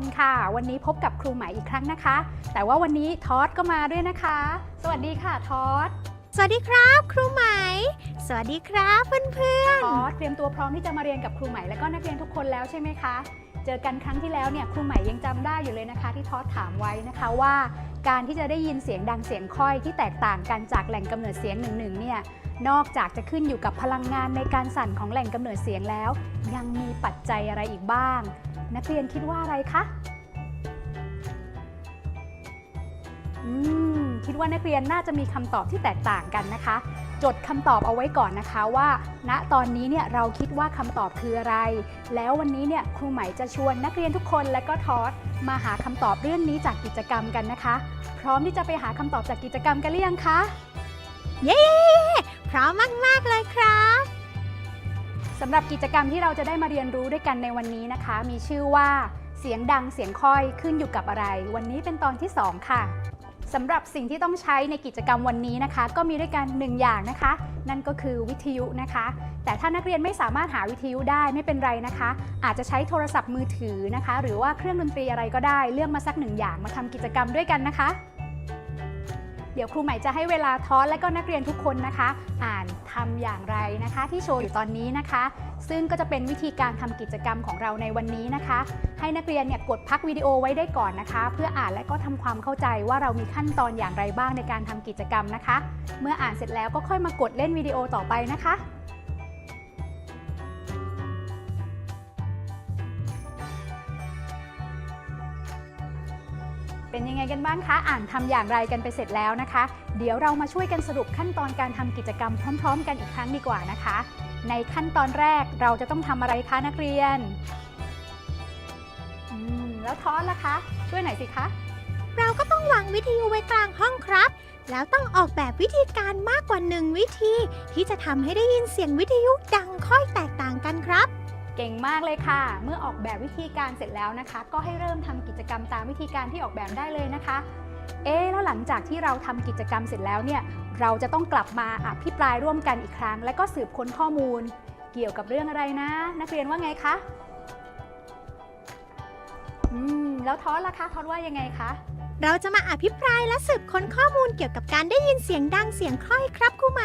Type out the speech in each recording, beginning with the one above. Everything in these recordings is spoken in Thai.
คนค่ะ วันนี้พบกับครูใหม่อีกครั้งนะคะ แต่ว่าวันนี้ทอดก็มาด้วยนะคะ สวัสดีค่ะทอดสวัสดีครับ ครูไหม สวัสดีครับเพื่อนทอดเตรียมตัวพร้อมที่จะมาเรียนกับครูใหม่และก็นักเรียนทุกคนแล้วใช่ไหมคะ เจอกันครั้งที่แล้วเนี่ยครูใหม่ยังจำได้อยู่เลยนะคะ ที่ทอดถามไว้นะคะว่า การที่จะได้ยินเสียงดังเสียงค่อยที่แตกต่างกันจากแหล่งกำเนิดเสียงหนึ่งหนึ่งเนี่ยนอกจากจะขึ้นอยู่กับพลังงานในการสั่นของแหล่งกำเนิดเสียงแล้ว ยังมีปัจจัยอะไรอีกบ้าง นักเรียนคิดว่าอะไรคะ อืม คิดว่านักเรียนน่าจะมีคำตอบที่แตกต่างกันนะคะ จดคำตอบเอาไว้ก่อนนะคะว่า ณ ตอนนี้เนี่ยเราคิดว่าคำตอบคืออะไร แล้ววันนี้เนี่ยครูไหมจะชวนนักเรียนทุกคนและก็ทอสมาหาคำตอบเรื่องนี้จากกิจกรรมกันนะคะ พร้อมที่จะไปหาคำตอบจากกิจกรรมกันหรือยังคะ เย้ พร้อมมาก ๆ เลยครับ สำหรับกิจกรรมที่เราจะได้มาเรียนรู้ด้วยกันในวันนี้นะคะ มีชื่อว่าเสียงดังเสียงค่อยขึ้นอยู่กับอะไร วันนี้เป็นตอนที่ 2 ค่ะสำหรับสิ่งที่ต้องใช้ในกิจกรรมวันนี้นะคะ ก็มีด้วยกันหนึ่งอย่างนะคะ นั่นก็คือวิทยุนะคะ แต่ถ้านักเรียนไม่สามารถหาวิทยุได้ไม่เป็นไรนะคะ อาจจะใช้โทรศัพท์มือถือนะคะ หรือว่าเครื่องดนตรีอะไรก็ได้เลือกมาสักหนึ่งอย่างมาทำกิจกรรมด้วยกันนะคะ เดี๋ยวครูใหม่จะให้เวลาทอสและก็นักเรียนทุกคนนะคะ อ่านทำอย่างไรนะคะ ที่โชว์อยู่ตอนนี้นะคะ ซึ่งก็จะเป็นวิธีการทำกิจกรรมของเราในวันนี้นะคะ ให้นักเรียนเนี่ยกดพักวิดีโอไว้ได้ก่อนนะคะ เพื่ออ่านและก็ทำความเข้าใจว่าเรามีขั้นตอนอย่างไรบ้างในการทำกิจกรรมนะคะ เมื่ออ่านเสร็จแล้วก็ค่อยมากดเล่นวิดีโอต่อไปนะคะ เป็นยังไงกันบ้างคะ อ่านทำอย่างไรกันไปเสร็จแล้วนะคะ เดี๋ยวเรามาช่วยกันสรุปขั้นตอนการทำกิจกรรมพร้อม ๆ กันอีกครั้งดีกว่านะคะ ในขั้นตอนแรกเราจะต้องทำอะไรคะนักเรียนอืมแล้วท้อสล่ะคะ ช่วยหน่อยสิคะ เราก็ต้องวางวิทยุไว้กลางห้องครับ แล้วต้องออกแบบวิธีการมากกว่าหนึ่งวิธี ที่จะทำให้ได้ยินเสียงวิทยุดังค่อยแตกต่างกันครับ เก่งมากเลยค่ะ เมื่อออกแบบวิธีการเสร็จแล้วนะคะ ก็ให้เริ่มทำกิจกรรมตามวิธีการที่ออกแบบได้เลยนะคะ เอ๊แล้วหลังจากที่เราทำกิจกรรมเสร็จแล้วเนี่ย เราจะต้องกลับมาอภิปรายร่วมกันอีกครั้ง และก็สืบค้นข้อมูล เกี่ยวกับเรื่องอะไรนะ นักเรียนว่าไงคะอืมแล้วทอสล่ะคะทอสว่ายังไงคะเราจะมาอภิปรายและสืบค้นข้อมูลเกี่ยวกับการได้ยินเสียงดังเสียงค่อยครับครูไหม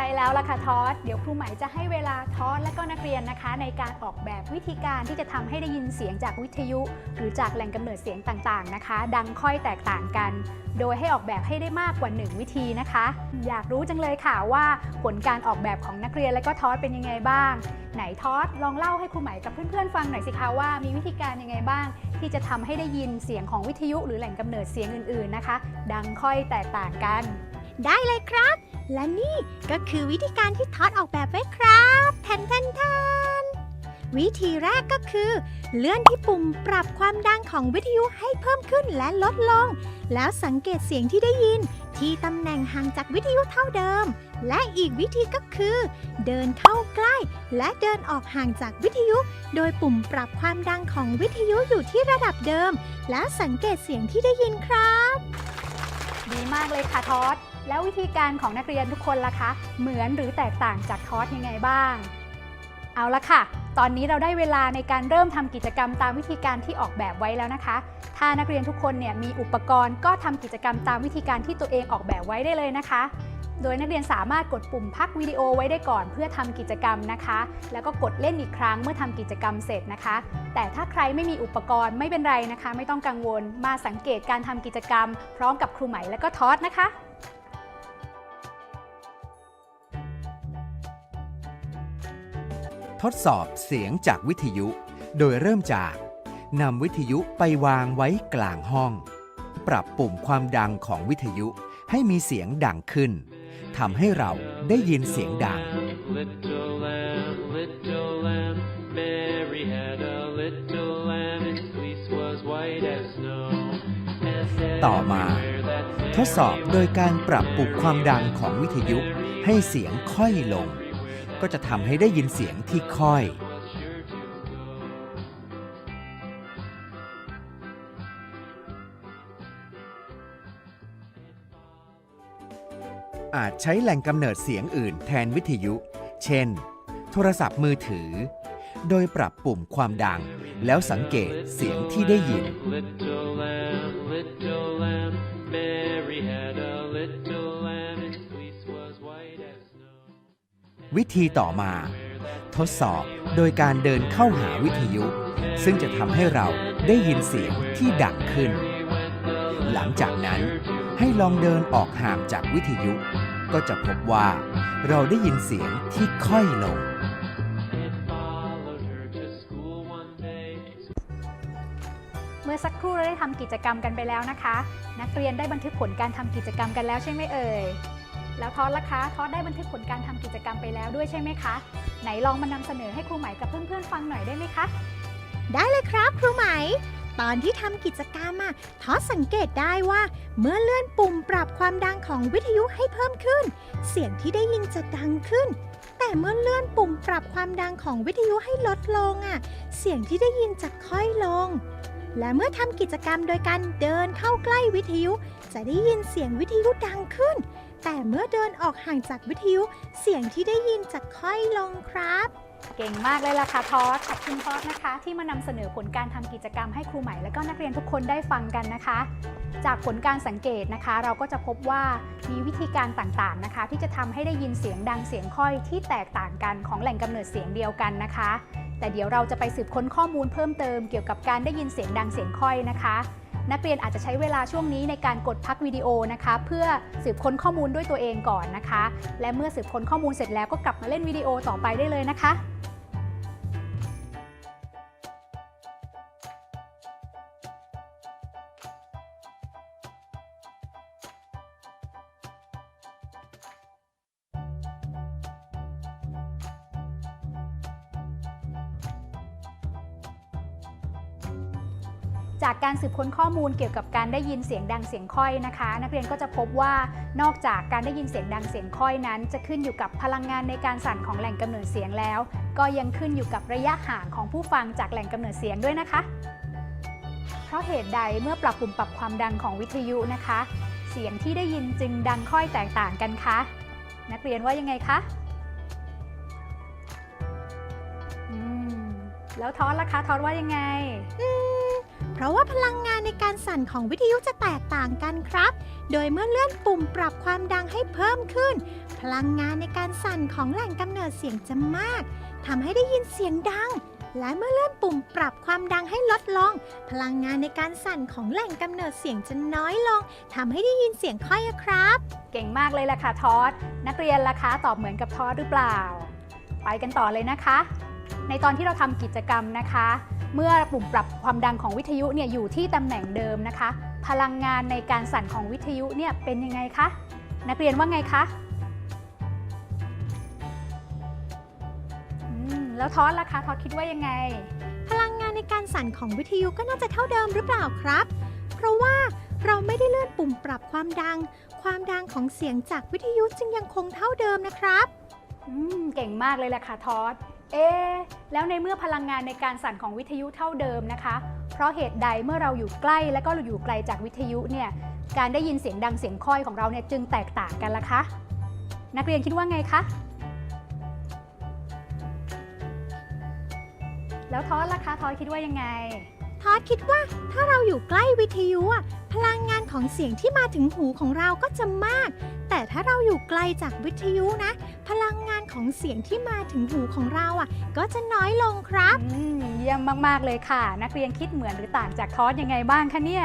ใช่แล้วล่ะค่ะทอสเดี๋ยวครูไหมจะให้เวลาทอสและก็นักเรียนนะคะ ในการออกแบบวิธีการที่จะทำให้ได้ยินเสียงจากวิทยุ หรือจากแหล่งกำเนิดเสียงต่างๆนะคะ ดังค่อยแตกต่างกัน โดยให้ออกแบบให้ได้มากกว่า 1 วิธีนะคะ อยากรู้จังเลยค่ะว่าผลการออกแบบของนักเรียนและก็ทอสเป็นยังไงบ้าง ไหนทอสลองเล่าให้ครูไหมกับเพื่อนๆฟังหน่อยสิคะว่ามีวิธีการยังไงบ้าง ที่จะทำให้ได้ยินเสียงของวิทยุ หรือแหล่งกำเนิดเสียงอื่น ๆนะคะ ดังค่อยแตกต่างกัน ได้เลยครับ และนี่ก็คือวิธีการที่ทอดออกแบบไว้ครับแทนแทนแทนวิธีแรกก็คือ เลื่อนที่ปุ่มปรับความดังของวิทยุให้เพิ่มขึ้นและลดลง แล้วสังเกตเสียงที่ได้ยิน ที่ตำแหน่งห่างจากวิทยุเท่าเดิม และอีกวิธีก็คือ เดินเข้าใกล้ และเดินออกห่างจากวิทยุ โดยปุ่มปรับความดังของวิทยุอยู่ที่ระดับเดิม แล้วสังเกตเสียงที่ได้ยินครับ ดีมากเลยค่ะทอส แล้ววิธีการของนักเรียนทุกคนล่ะคะ เหมือนหรือแตกต่างจากทอสยังไงบ้าง เอาละค่ะ ตอนนี้เราได้เวลาในการเริ่มทำกิจกรรมตามวิธีการที่ออกแบบไว้แล้วนะคะ ถ้านักเรียนทุกคนเนี่ยมีอุปกรณ์ก็ทำกิจกรรมตามวิธีการที่ตัวเองออกแบบไว้ได้เลยนะคะ โดยนักเรียนสามารถกดปุ่มพักวิดีโอไว้ได้ก่อน เพื่อทำกิจกรรมนะคะ แล้วก็กดเล่นอีกครั้งเมื่อทำกิจกรรมเสร็จนะคะ แต่ถ้าใครไม่มีอุปกรณ์ไม่เป็นไรนะคะ ไม่ต้องกังวล มาสังเกตการทำกิจกรรม พร้อมกับครูไหมและก็ทอสนะคะ ทดสอบเสียงจากวิทยุ โดยเริ่มจากนำวิทยุไปวางไว้กลางห้อง ปรับปุ่มความดังของวิทยุให้มีเสียงดังขึ้นทำให้เราได้ยินเสียงดัง ต่อมา ทดสอบโดยการปรับปุ่มความดังของวิทยุให้เสียงค่อยลง ก็จะทำให้ได้ยินเสียงที่ค่อย อาจใช้แหล่งกำเนิดเสียงอื่นแทนวิทยุ เช่น โทรศัพท์มือถือ โดยปรับปุ่มความดัง แล้วสังเกตเสียงที่ได้ยิน Little lamb, little lamb, Mary had a little วิธีต่อมา ทดสอบโดยการเดินเข้าหาวิทยุ ซึ่งจะทำให้เราได้ยินเสียงที่ดังขึ้น หลังจากนั้นให้ลองเดินออกห่างจากวิทยุ ก็จะพบว่า เราได้ยินเสียงที่ค่อยลง เมื่อสักครู่เราได้ทำกิจกรรมกันไปแล้วนะคะ นักเรียนได้บันทึกผลการทำกิจกรรมกันแล้วใช่ไหมเอ่ย แล้วทอดล่ะคะทอดได้บันทึกผลการทำกิจกรรมไปแล้วด้วยใช่ไหมคะ ไหนลองมานำเสนอให้ครูใหม่กับเพื่อนๆฟังหน่อยได้ไหมคะ ได้เลยครับครูไหม ตอนที่ทำกิจกรรมอะทอดสังเกตได้ว่า เมื่อเลื่อนปุ่มปรับความดังของวิทยุให้เพิ่มขึ้น เสียงที่ได้ยินจะดังขึ้น แต่เมื่อเลื่อนปุ่มปรับความดังของวิทยุให้ลดลงอะเสียงที่ได้ยินจะค่อยลงและเมื่อทำกิจกรรมโดยการเดินเข้าใกล้วิทยุ จะได้ยินเสียงวิทยุดังขึ้น แต่เมื่อเดินออกห่างจากวิทยุเสียงที่ได้ยินจะค่อยลงครับ เก่งมากเลยล่ะค่ะทอสขอบคุณทอสนะคะ ที่มานำเสนอผลการทำกิจกรรมให้ครูใหม่และก็นักเรียนทุกคนได้ฟังกันนะคะ จากผลการสังเกตนะคะ เราก็จะพบว่ามีวิธีการต่างๆนะคะ ที่จะทำให้ได้ยินเสียงดังเสียงค่อยที่แตกต่างกันของแหล่งกำเนิดเสียงเดียวกันนะคะ แต่เดี๋ยวเราจะไปสืบค้นข้อมูลเพิ่มเติมเกี่ยวกับการได้ยินเสียงดังเสียงค่อยนะคะ นักเรียนอาจจะใช้เวลาช่วงนี้ในการกดพักวิดีโอนะคะ เพื่อสืบค้นข้อมูลด้วยตัวเองก่อนนะคะ และเมื่อสืบค้นข้อมูลเสร็จแล้วก็กลับมาเล่นวิดีโอต่อไปได้เลยนะคะ จากการสืบค้นข้อมูลเกี่ยวกับการได้ยินเสียงดังเสียงค่อยนะคะ นักเรียนก็จะพบว่านอกจากการได้ยินเสียงดังเสียงค่อยนั้น จะขึ้นอยู่กับพลังงานในการสั่นของแหล่งกำเนิดเสียงแล้ว ก็ยังขึ้นอยู่กับระยะห่างของผู้ฟังจากแหล่งกำเนิดเสียงด้วยนะคะ เพราะเหตุใดเมื่อปรับปุ่มปรับความดังของวิทยุนะคะ เสียงที่ได้ยินจึงดังค่อยแตกต่างกันคะนักเรียนว่ายังไงคะอืมแล้วทอสล่ะคะทอสว่ายังไง เพราะว่าพลังงานในการสั่นของวิทยุจะแตกต่างกันครับ โดยเมื่อเลื่อนปุ่มปรับความดังให้เพิ่มขึ้น พลังงานในการสั่นของแหล่งกำเนิดเสียงจะมากทำให้ได้ยินเสียงดัง และเมื่อเลื่อนปุ่มปรับความดังให้ลดลง พลังงานในการสั่นของแหล่งกำเนิดเสียงจะน้อยลงทำให้ได้ยินเสียงค่อยครับ เก่งมากเลยล่ะค่ะทอสนักเรียนล่ะคะตอบเหมือนกับทอสหรือเปล่า ไปกันต่อเลยนะคะ ในตอนที่เราทำกิจกรรมนะคะ เมื่อปุ่มปรับความดังของวิทยุเนี่ยอยู่ที่ตำแหน่งเดิมนะคะ พลังงานในการสั่นของวิทยุเนี่ยเป็นยังไงคะ นักเรียนว่าไงคะอืมแล้วทอสล่ะคะทอสคิดว่ายังไง พลังงานในการสั่นของวิทยุก็น่าจะเท่าเดิมหรือเปล่าครับ เพราะว่าเราไม่ได้เลื่อนปุ่มปรับความดัง ความดังของเสียงจากวิทยุจึงยังคงเท่าเดิมนะครับ อืม เก่งมากเลยแหละค่ะทอส เอ๊แล้วในเมื่อพลังงานในการสั่นของวิทยุเท่าเดิมนะคะ เพราะเหตุใดเมื่อเราอยู่ใกล้และก็อยู่ไกลจากวิทยุเนี่ยการได้ยินเสียงดังเสียงค่อยของเราเนี่ยจึงแตกต่างกันล่ะคะ นักเรียนคิดว่าไงคะ แล้วทอสล่ะคะทอสคิดว่ายังไงทอดคิดว่าถ้าเราอยู่ใกล้วิทยุอะพลังงานของเสียงที่มาถึงหูของเราก็จะมาก แต่ถ้าเราอยู่ไกลจากวิทยุนะ พลังงาน ของเสียงที่มาถึงหูของเราอะ ก็จะน้อยลงครับ อืมเยี่ยมมากๆเลยค่ะ นักเรียนคิดเหมือนหรือต่างจากทอสยังไงบ้างคะเนี่ย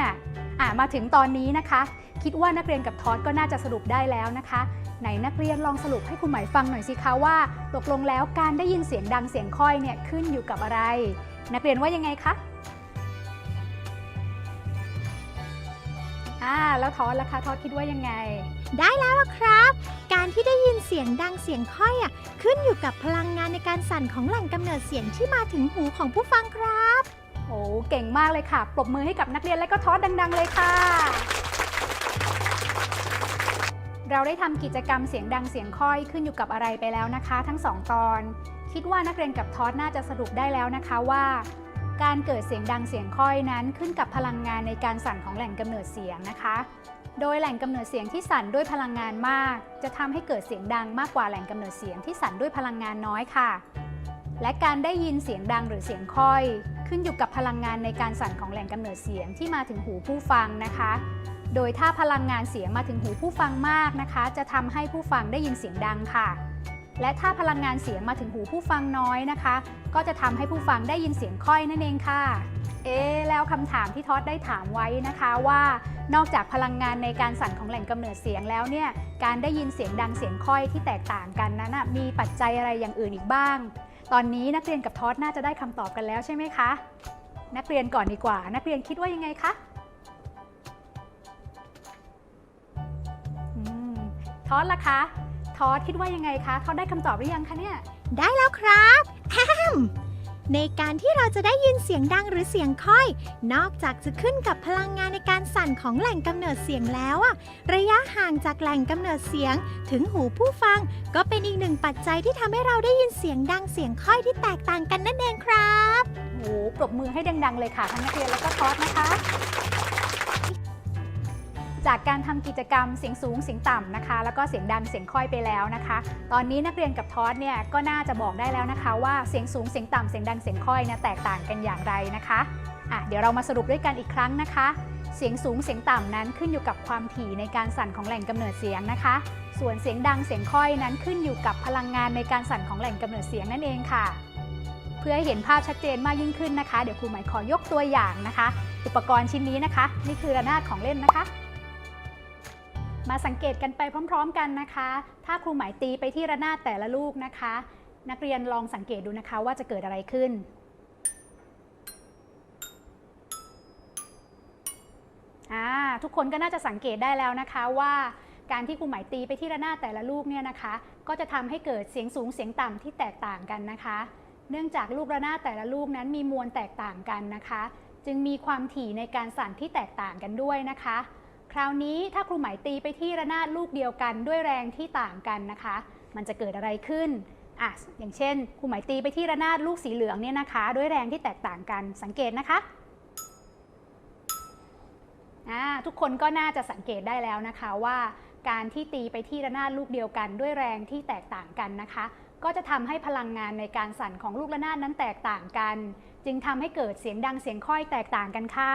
อ่ามาถึงตอนนี้นะคะ คิดว่านักเรียนกับทอสก็น่าจะสรุปได้แล้วนะคะ ไหนนักเรียนลองสรุปให้คุณหมายฟังหน่อยสิคะว่าตกลงแล้วการได้ยินเสียงดังเสียงค่อยเนี่ยขึ้นอยู่กับอะไร นักเรียนว่ายังไงคะ อ่าแล้วทอสล่ะคะทอสคิดว่ายังไง ได้แล้วล่ะครับ การที่ได้ยินเสียงดังเสียงค่อยอะขึ้นอยู่กับพลังงานในการสั่นของแหล่งกำเนิดเสียงที่มาถึงหูของผู้ฟังครับ โอ้เก่งมากเลยค่ะ ปรบมือให้กับนักเรียนและก็ทอสดัง ๆ เลยค่ะ เราได้ทำกิจกรรมเสียงดังเสียงค่อยขึ้นอยู่กับอะไรไปแล้วนะคะ ทั้งสองตอน คิดว่านักเรียนกับทอสน่าจะสรุปได้แล้วนะคะว่า การเกิดเสียงดังเสียงค่อยนั้นขึ้นกับพลังงานในการสั่นของแหล่งกำเนิดเสียงนะคะ โดยแหล่งกำเนิดเสียงที่สั่นด้วยพลังงานมาก จะทำให้เกิดเสียงดังมากกว่าแหล่งกำเนิดเสียงที่สั่นด้วยพลังงานน้อยค่ะ และการได้ยินเสียงดังหรือเสียงค่อย ขึ้นอยู่กับพลังงานในการสั่นของแหล่งกำเนิดเสียงที่มาถึงหูผู้ฟังนะคะ โดยถ้าพลังงานเสียงมาถึงหูผู้ฟังมากนะคะ จะทำให้ผู้ฟังได้ยินเสียงดังค่ะ และถ้าพลังงานเสียงมาถึงหูผู้ฟังน้อยนะคะ ก็จะทำให้ผู้ฟังได้ยินเสียงค่อยนั่นเองค่ะ เอ๊แล้วคำถามที่ท็อดได้ถามไว้นะคะว่า นอกจากพลังงานในการสั่นของแหล่งกำเนิดเสียงแล้วเนี่ย การได้ยินเสียงดังเสียงค่อยที่แตกต่างกันนั้นนะมีปัจจัยอะไรอย่างอื่นอีกบ้าง ตอนนี้นักเรียนกับทอดน่าจะได้คำตอบกันแล้วใช่ไหมคะ นักเรียนก่อนดีกว่า นักเรียนคิดว่ายังไงคะทอดล่ะคะ ทอดคิดว่ายังไงคะทอดได้คำตอบหรือยังคะเนี่ย ได้แล้วครับแอมในการที่เราจะได้ยินเสียงดังหรือเสียงค่อย นอกจากจะขึ้นกับพลังงานในการสั่นของแหล่งกำเนิดเสียงแล้วอะระยะห่างจากแหล่งกำเนิดเสียง ถึงหูผู้ฟัง ก็เป็นอีกหนึ่งปัจจัยที่ทำให้เราได้ยินเสียงดังเสียงค่อยที่แตกต่างกันนั่นเองครับโอ้โหปรบมือให้ดังๆเลยค่ะทั้งนักเรียนแล้วก็ทอสนะคะ จากการทำกิจกรรมเสียงสูงเสียงต่ำนะคะ แล้วก็เสียงดังเสียงค่อยไปแล้วนะคะ ตอนนี้นักเรียนกับทอสเนี่ยก็น่าจะบอกได้แล้วนะคะ ว่าเสียงสูงเสียงต่ำเสียงดังเสียงค่อยเนี่ยแตกต่างกันอย่างไรนะคะอะเดี๋ยวเรามาสรุปด้วยกันอีกครั้งนะคะ เสียงสูงเสียงต่ำนั้นขึ้นอยู่กับความถี่ในการสั่นของแหล่งกำเนิดเสียงนะคะ ส่วนเสียงดังเสียงค่อยนั้นขึ้นอยู่กับพลังงานในการสั่นของแหล่งกำเนิดเสียงนั่นเองค่ะเพื่อให้เห็นภาพชัดเจนมากยิ่งขึ้นนะคะ เดี๋ยวครูหมายขอยกตัวอย่างนะคะ อุปกรณ์ชิ้นนี้นะคะ นี่คือระนาดของเล่นนะคะ มาสังเกตกันไปพร้อม ๆ กันนะคะ ถ้าครูหมายตีไปที่ระนาดแต่ละลูกนะคะ นักเรียนลองสังเกตดูนะคะว่าจะเกิดอะไรขึ้นอ่าทุกคนก็น่าจะสังเกตได้แล้วนะคะว่าการที่ครูหมายตีไปที่ระนาดแต่ละลูกเนี่ยนะคะ ก็จะทำให้เกิดเสียงสูงเสียงต่ำที่แตกต่างกันนะคะ เนื่องจากลูกระนาดแต่ละลูกนั้นมีมวลแตกต่างกันนะคะ จึงมีความถี่ในการสั่นที่แตกต่างกันด้วยนะคะ คราวนี้ถ้าครูหมายตีไปที่ระนาดลูกเดียวกันด้วยแรงที่ต่างกันนะคะ มันจะเกิดอะไรขึ้นอะอย่างเช่นครูหมายตีไปที่ระนาดลูกสีเหลืองเนี่ยนะคะ ด้วยแรงที่แตกต่างกันสังเกตนะคะทุกคนก็น่าจะสังเกตได้แล้วนะคะว่า การที่ตีไปที่ระนาดลูกเดียวกัน ด้วยแรงที่แตกต่างกันนะคะ ก็จะทำให้พลังงานในการสั่นของลูกระนาดนั้นแตกต่างกัน จึงทำให้เกิดเสียงดังเสียงค่อยแตกต่างกันค่ะ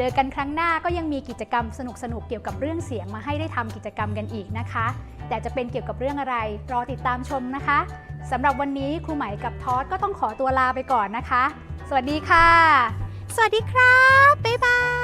เจอกันครั้งหน้าก็ยังมีกิจกรรมสนุกๆเกี่ยวกับเรื่องเสียงมาให้ได้ทำกิจกรรมกันอีกนะคะ แต่จะเป็นเกี่ยวกับเรื่องอะไร รอติดตามชมนะคะสำหรับวันนี้ครูไหมกับทอสก็ต้องขอตัวลาไปก่อนนะคะ สวัสดีค่ะ สวัสดีครับ บ๊ายบาย